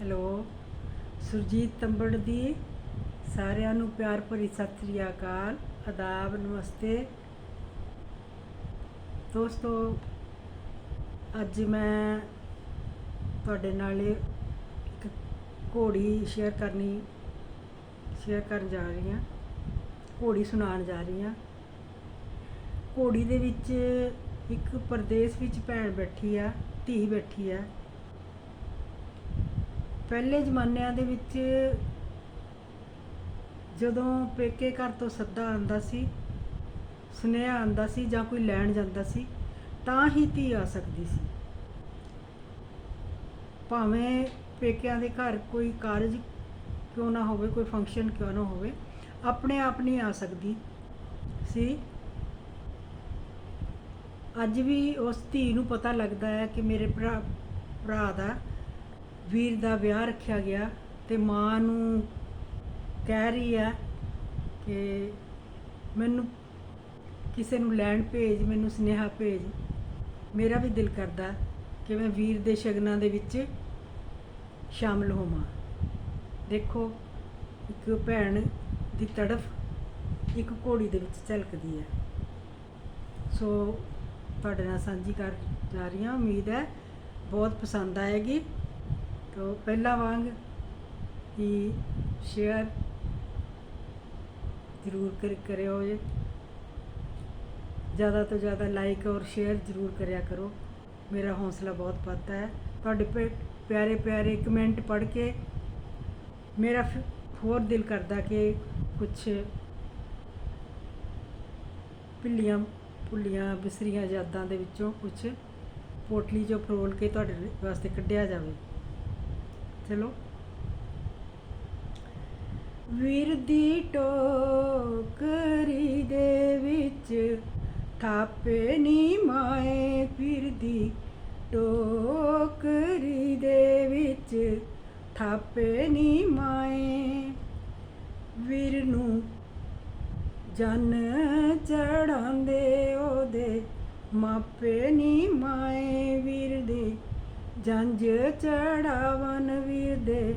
Hello. Surjit ਤੰਬੜ ਦੀ ਸਾਰਿਆਂ ਨੂੰ ਪਿਆਰ ਭਰੀ ਸਤਿ ਸ੍ਰੀ ਅਕਾਲ। ਆਦਾਬ, ਨਮਸਤੇ। ਦੋਸਤੋ, ਅੱਜ ਮੈਂ ਤੁਹਾਡੇ ਨਾਲ ਇੱਕ ਘੋੜੀ ਸ਼ੇਅਰ ਕਰਨੀ ਸ਼ੇਅਰ ਕਰਨ ਜਾ ਰਹੀ ਹਾਂ। ਘੋੜੀ ਸੁਣਾਉਣ ਜਾ ਰਹੀ ਹਾਂ। ਘੋੜੀ ਦੇ ਵਿੱਚ ਇੱਕ ਪਰਦੇਸ ਵਿੱਚ ਭੈਣ ਬੈਠੀ ਆ, ਧੀ ਬੈਠੀ ਆ। ਪਹਿਲੇ ਜ਼ਮਾਨਿਆਂ ਦੇ ਵਿੱਚ ਜਦੋਂ ਪੇਕੇ ਘਰ ਤੋਂ ਸੱਦਾ ਆਂਦਾ ਸੀ, ਸੁਨੇਹਾ ਆਂਦਾ ਸੀ ਜਾਂ ਕੋਈ ਲੈਣ ਜਾਂਦਾ ਸੀ, ਤਾਂ ਹੀ ਧੀ ਆ ਸਕਦੀ ਸੀ। ਭਾਵੇਂ ਪੇਕਿਆਂ ਦੇ ਘਰ ਕੋਈ ਕਾਰਜ ਕਿਉਂ ਨਾ ਹੋਵੇ, ਕੋਈ ਫੰਕਸ਼ਨ ਕਿਉਂ ਨਾ ਹੋਵੇ, ਆਪਣੇ ਆਪ ਨਹੀਂ ਆ ਸਕਦੀ ਸੀ। ਅੱਜ ਵੀ ਉਸ ਧੀ ਨੂੰ ਪਤਾ ਲੱਗਦਾ ਹੈ ਕਿ ਮੇਰੇ ਭਰਾ ਭਰਾ ਦਾ ਵੀਰ ਦਾ ਵਿਆਹ ਰੱਖਿਆ ਗਿਆ ਤੇ ਮਾਂ ਨੂੰ ਕਹਿ ਰਹੀ ਹੈ ਕਿ ਮੈਨੂੰ ਕਿਸੇ ਨੂੰ ਲੈਣ ਭੇਜ, ਮੈਨੂੰ ਸੁਨੇਹਾ ਭੇਜ। ਮੇਰਾ ਵੀ ਦਿਲ ਕਰਦਾ ਕਿ ਮੈਂ ਵੀਰ ਦੇ ਸ਼ਗਨਾਂ ਦੇ ਵਿੱਚ ਸ਼ਾਮਲ ਹੋਵਾਂ। ਦੇਖੋ, ਇੱਕ ਭੈਣ ਦੀ ਤੜਫ ਇੱਕ ਘੋੜੀ ਦੇ ਵਿੱਚ ਝਲਕਦੀ ਹੈ। ਸੋ ਤੁਹਾਡੇ ਨਾਲ ਸਾਂਝੀ ਕਰ ਜਾ ਰਹੀ ਹਾਂ। ਉਮੀਦ ਹੈ ਬਹੁਤ ਪਸੰਦ ਆਏਗੀ। ਤੋ ਪਹਿਲਾ ਵਾਂਗ ਹੀ ਸ਼ੇਅਰ ਜ਼ਰੂਰ ਕਰ, ਕਰਿਓ ਜੀ। ਜ਼ਿਆਦਾ ਤੋਂ ਜ਼ਿਆਦਾ ਲਾਈਕ ਔਰ ਸ਼ੇਅਰ ਜ਼ਰੂਰ ਕਰਿਆ ਕਰੋ। ਮੇਰਾ ਹੌਸਲਾ ਬਹੁਤ ਵੱਧਦਾ ਹੈ। ਤੁਹਾਡੇ ਪ- ਪਿਆਰੇ ਪਿਆਰੇ ਕਮੈਂਟ ਪੜ੍ਹ ਕੇ ਮੇਰਾ ਫਿਰ ਹੋਰ ਦਿਲ ਕਰਦਾ ਕਿ ਕੁਝ ਪਿੱਲੀਆਂ ਭੁੱਲੀਆਂ, ਬਿਸਰੀਆਂ ਯਾਦਾਂ ਦੇ ਵਿੱਚੋਂ ਕੁਝ ਪੋਟਲੀ ਚੋਂ ਫਰੋਲ ਕੇ ਤੁਹਾਡੇ ਵਾਸਤੇ ਕੱਢਿਆ ਜਾਵੇ। ਚਲੋ ਵੀਰ ਦੀ ਟੋਕਰੀ ਦੇ ਵਿੱਚ ਥਾਪੇ ਨੀ ਮਾਏ। ਵੀਰ ਦੀ ਟੋਕਰੀ ਦੇ ਵਿੱਚ ਥਾਪੇ ਨੀ ਮਾਏ। ਵੀਰ ਨੂੰ ਜਨ ਚੜਾਉਂਦੇ, ਉਹਦੇ ਮਾਪੇ ਨੀ ਮਾਏ। ਜੰਜ ਚੜਾਵਨ ਵੀਰ ਦੇ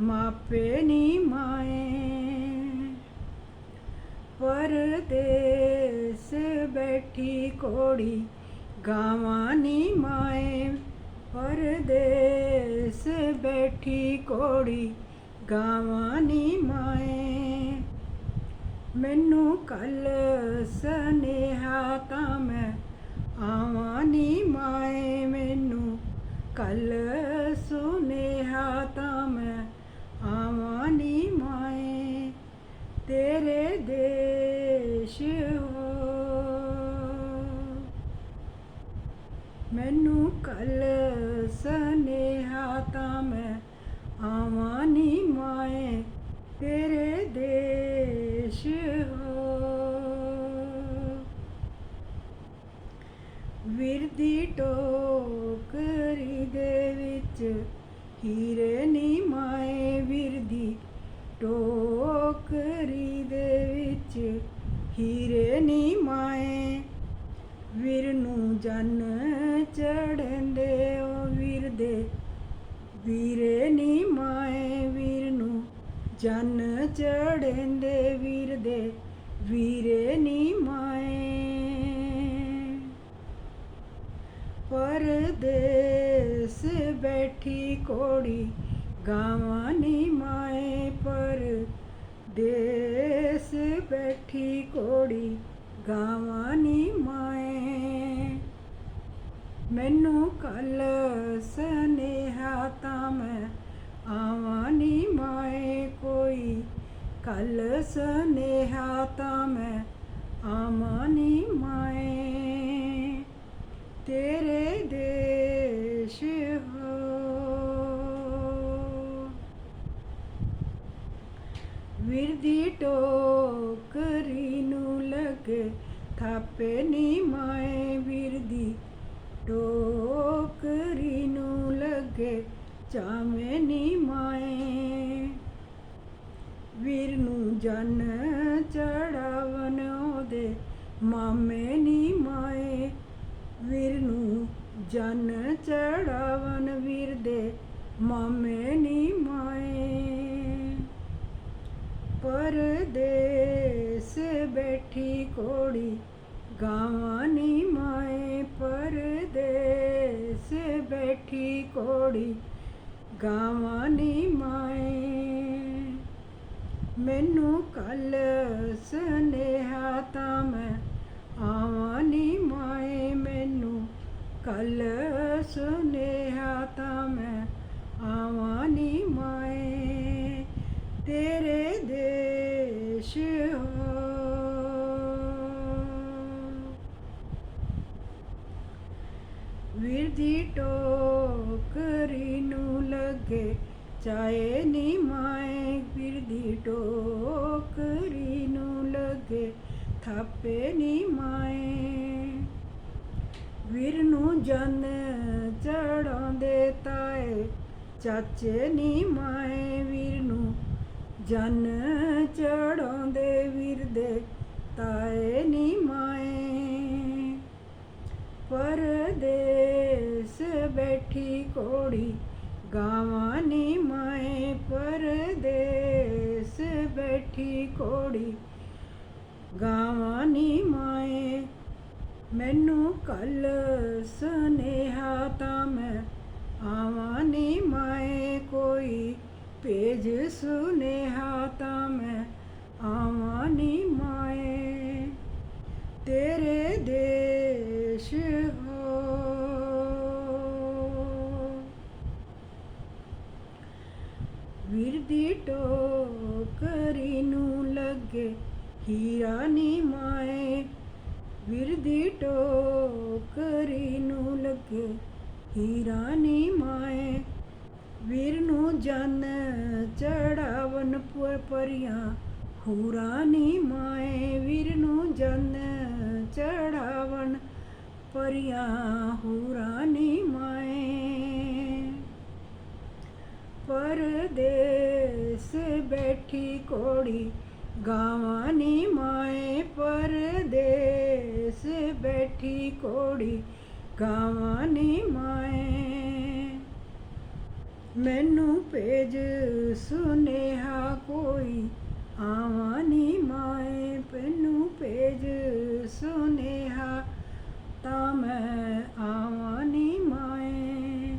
ਮਾਪੇ ਨੀ ਮਾਏ। ਪਰਦੇਸ ਬੈਠੀ ਕੋੜੀ ਗਾਵਾਂ ਨੀ ਮਾਏ। ਪਰਦੇਸ ਬੈਠੀ ਕੋੜੀ ਗਾਵਾਂ ਨੀ ਮਾਏ। ਮੈਨੂੰ ਕੱਲ ਸਨੇਹਾ ਤਾਂ ਮੈਂ ਆਵਾਂ ਨੀ ਮਾਏ। ਮੈਨੂੰ ਕੱਲ ਸੁਨੇਹਾ ਤਾਂ ਮੈਂ ਆਵਾਂ ਨੀ ਮਾਏ ਤੇਰੇ ਦੇਸ਼ ਹੋ। ਮੈਨੂੰ ਕੱਲ ਹੀਰੇ ਨੀ ਮਾਏ ਵੀਰ ਦੀ ਟੋਕਰੀ ਦੇ ਵਿੱਚ। ਹੀਰੇ ਨੀ ਮਾਏ ਵੀਰ ਨੂੰ ਜਨ ਚੜ੍ਹਦੇ ਓ ਵੀਰ ਦੇ। ਵੀਰੇ ਨੀ ਮਾਏ ਵੀਰ ਨੂੰ ਜਨ ਚੜ੍ਹਦੇ ਵੀਰ ਦੇ। ਵੀਰੇ ਨੀ ਮਾਏ ਪਰਦੇ ਬੈਠੀ ਕੋੜੀ ਗਾਵਾਂ ਨੀ ਮਾਏ, ਪਰ ਦੇਸ ਬੈਠੀ ਕੋੜੀ ਗਾਵਾਂ ਨੀ ਮਾਏ। ਮੈਨੂੰ ਕੱਲ ਸਨੇਹਾ ਤਾਂ ਮੈਂ ਆਵਾਂ ਨੀ ਮਾਏ, ਕੋਈ ਕੱਲ ਸਨੇਹਾ ਤਾਂ ਮੈਂ ਆਵਾਂ ਨੀ ਮਾਏ। ਤੇਰੇ ਦੇ ਹੋ ਵੀਰ ਦੀ ਟੋਕਰੀ ਨੂੰ ਲੱਗੇ ਥਾਪੇ ਨੀ ਮਾਏ ਵੀਰ ਦੀ ਟੋਕਰੀ ਨੂੰ ਲੱਗੇ ਚਾਵੇਂ ਨੀ ਮਾਏ ਵੀਰ ਨੂੰ ਜਨ ਚੜਾਵਨ ਉਹਦੇ ਮਾਮੇ ਨੀ ਮਾਏ ਵੀਰ ਨੂੰ ਜਨ ਚੜਾਵਨ ਵੀਰ ਦੇ ਮਾਮੇ ਨੀ ਮਾਏ। ਪਰਦੇਸ ਬੈਠੀ ਕੋੜੀ ਗਾਵਾਂ ਨੀ ਪਰ ਪਰਦੇਸ ਬੈਠੀ ਕੋੜੀ ਗਾਵਾਂ ਨੀ ਮਾਏ। ਮੈਨੂੰ ਕੱਲ ਸੁਨੇਹਾ ਤਾਂ ਮੈਂ ਆਵਾਂ ਨੀ ਕੱਲ ਸੁਨੇਹਾ ਤਾਂ ਮੈਂ ਆਵਾਂ ਨੀ ਮਾਏ। ਤੇਰੇ ਦੇਸ਼ ਹੋ। ਵੀਰ ਦੀ ਟੋਕਰੀ ਨੂੰ ਲੱਗੇ ਚਾਏ ਨੀ ਮਾਏ। ਵੀਰ ਦੀ ਟੋਕਰੀ ਨੂੰ ਲੱਗੇ ਥਾਪੇ ਨੀ ਮਾਏ। ਵੀਰ ਨੂੰ ਜਨ ਚੜਾਉਂਦੇ ਤਾਏ। ਚਾਚੇ ਨੀ ਮਾਏ ਵੀਰ ਨੂੰ। ਜਨ ਚੜਾਉਂਦੇ ਵੀਰ ਦੇ ਤਾਏ ਨੀ ਮਾਏ। ਪਰਦੇਸ ਬੈਠੀ ਕੋੜੀ ਗਾਵਾਂ ਨੀ ਮਾਏ। ਪਰਦੇਸ ਬੈਠੀ ਕੋੜੀ ਗਾਵਾਂ ਨੀ ਮਾਏ। ਮੈਨੂੰ ਕੱਲ ਸੁਨੇਹਾ ਤਾਂ ਮੈਂ ਆਵਾਂ ਨੀ ਮਾਏ, ਕੋਈ ਭੇਜ ਸੁਨੇਹਾ ਤਾਂ ਮੈਂ ਆਵਾਂ ਨੀ ਮਾਏ। ਤੇਰੇ ਦੇਸ਼ ਹੋ। ਵੀਰ ਦੀ ਟੋਕਰੀ ਨੂੰ ਲੱਗੇ ਹੀਰਾ ਨੀ ਟੋਕਰੀ ਨੂੰ ਲੱਗੇ ਹੀਰਾ ਨੀ ਮਾਏ। ਵੀਰ ਨੂੰ ਜਨ ਚੜਾਵਨ ਪ- ਪਰੀਆਂ ਹੂਰਾ ਨੀ ਮਾਏ। ਵੀਰ ਨੂੰ ਜਨ ਚੜਾਵਨ ਪਰੀਆਂ ਹੂਰਾ ਨੀ ਮਾਏ। ਪਰਦੇਸ ਬੈਠੀ ਕੋੜੀ ਗਾਵਾਂ ਨੀ ਮਾਏ। ਪਰਦੇਸ ਬੈਠੀ ਕੋੜੀ ਗਾਵਾਂ ਨੀ ਮਾਏ ਮੈਨੂੰ ਭੇਜ ਸੁਨੇਹਾ ਕੋਈ ਆਵਾਂ ਨੀ ਮਾਏ ਮੈਨੂੰ ਭੇਜ ਸੁਨੇਹਾ ਤਾਂ ਮੈਂ ਆਵਾਂ ਨੀ ਮਾਏ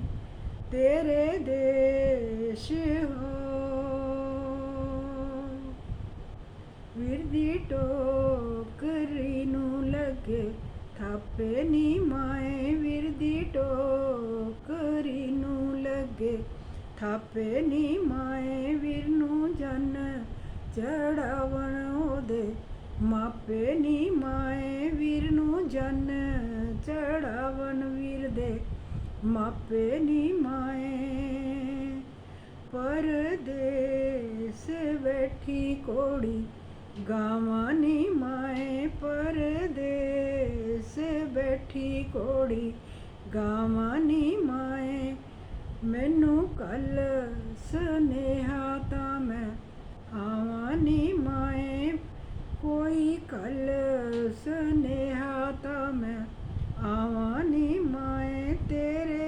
ਤੇਰੇ ਦੇਸ਼ ਹੋ। ਵੀਰ ਦੀ ਟੋਕਰੀ ਨੂੰ ਲੱਗੇ ਥਾਪੇ ਨੀ ਮਾਏ ਵੀਰ ਦੀ ਟੋਕਰੀ ਨੂੰ ਲੱਗੇ। ਥਾਪੇ ਨੀ ਮਾਏ ਵੀਰ ਨੂੰ ਜਨ ਚੜਾਵਣ ਉਹਦੇ। ਮਾਪੇ ਨੀ ਮਾਏ ਵੀਰ ਨੂੰ ਜਨ ਚੜਾਵਣ ਵੀਰ ਦੇ। ਮਾਪੇ ਨੀ ਮਾਏ ਪਰਦੇਸ ਬੈਠੀ ਕੋੜੀ ਗਾਵਾਂ ਨੀ ਬੈਠੀ ਕੋੜੀ ਗਾਵਾਂ ਨੀ ਮਾਏ ਮੈਨੂੰ ਕੱਲ ਸੁਨੇਹਾ ਤਾਂ ਮੈਂ ਆਵਾਂ ਨੀ ਮਾਏ ਕੋਈ ਕੱਲ ਸੁਨੇਹਾ ਤਾਂ ਮੈਂ ਆਵਾਂ ਨੀ ਮਾਏ ਤੇਰੇ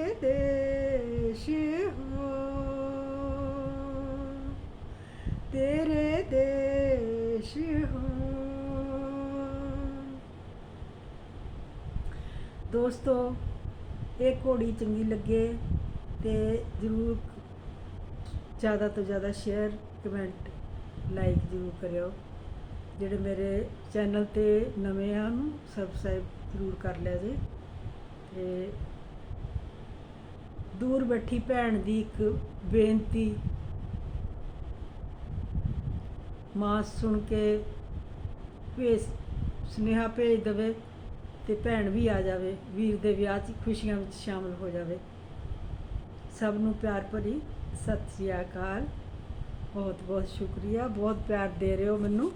ਦੋਸਤੋ ਇਹ ਘੋੜੀ ਚੰਗੀ ਲੱਗੇ ਤੇ ਜਰੂਰ ਜ਼ਿਆਦਾ ਤੋਂ ਜ਼ਿਆਦਾ ਸ਼ੇਅਰ ਕਮੈਂਟ ਲਾਈਕ ਜਰੂਰ ਕਰਿਓ। ਜਿਹੜੇ ਮੇਰੇ ਚੈਨਲ ਤੇ ਨਵੇਂ ਆ ਨੂੰ ਸਬਸਕ੍ਰਾਈਬ ਜਰੂਰ ਕਰ ਲਿਆ ਜੀ। ਤੇ ਦੂਰ ਬੈਠੀ ਭੈਣ ਦੀ ਇੱਕ ਬੇਨਤੀ ਮਾਂ ਸੁਣ ਕੇ ਭੇਜ ਸੁਨੇਹਾ ਭੇਜ ਦੇਵੇ। ਤੇ ਭੈਣ ਵੀ ਆ ਜਾਵੇ, ਵੀਰ ਦੇ ਵਿਆਹ 'ਚ ਖੁਸ਼ੀਆਂ ਵਿੱਚ ਸ਼ਾਮਲ ਹੋ ਜਾਵੇ। ਸਭ ਨੂੰ ਪਿਆਰ ਭਰੀ ਸਤਿ ਸ੍ਰੀ ਅਕਾਲ। ਬਹੁਤ ਬਹੁਤ ਸ਼ੁਕਰੀਆ, ਬਹੁਤ ਪਿਆਰ ਦੇ ਰਹੇ ਹੋ ਮੈਨੂੰ।